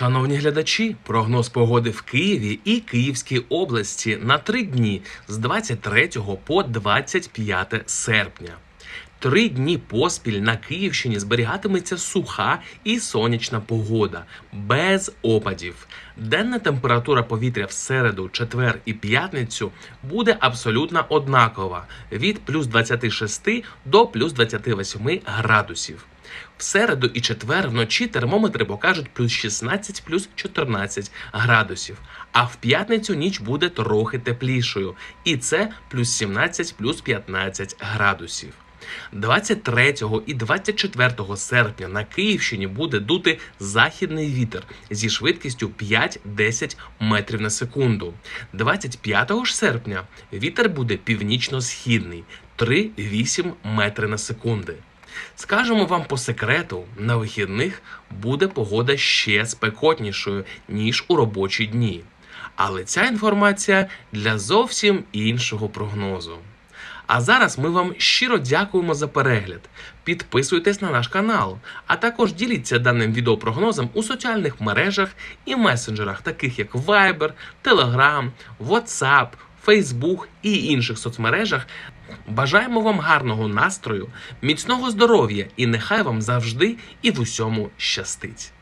Шановні глядачі, прогноз погоди в Києві і Київській області на три дні з 23 по 25 серпня. Три дні поспіль на Київщині зберігатиметься суха і сонячна погода без опадів. Денна температура повітря в середу, четвер і п'ятницю буде абсолютно однакова від плюс 26 до плюс 28 градусів. В середу і четвер вночі термометри покажуть плюс 16, плюс 14 градусів. А в п'ятницю ніч буде трохи теплішою, і це плюс 17, плюс 15 градусів. 23 і 24 серпня на Київщині буде дути західний вітер зі швидкістю 5-10 метрів на секунду. 25 ж серпня вітер буде північно-східний 3-8 метри на секунди. Скажемо вам по секрету, на вихідних буде погода ще спекотнішою, ніж у робочі дні. Але ця інформація для зовсім іншого прогнозу. А зараз ми вам щиро дякуємо за перегляд. Підписуйтесь на наш канал, а також діліться даним відеопрогнозом у соціальних мережах і месенджерах, таких як Viber, Telegram, WhatsApp, Facebook і інших соцмережах. Бажаємо вам гарного настрою, міцного здоров'я і нехай вам завжди і в усьому щастить.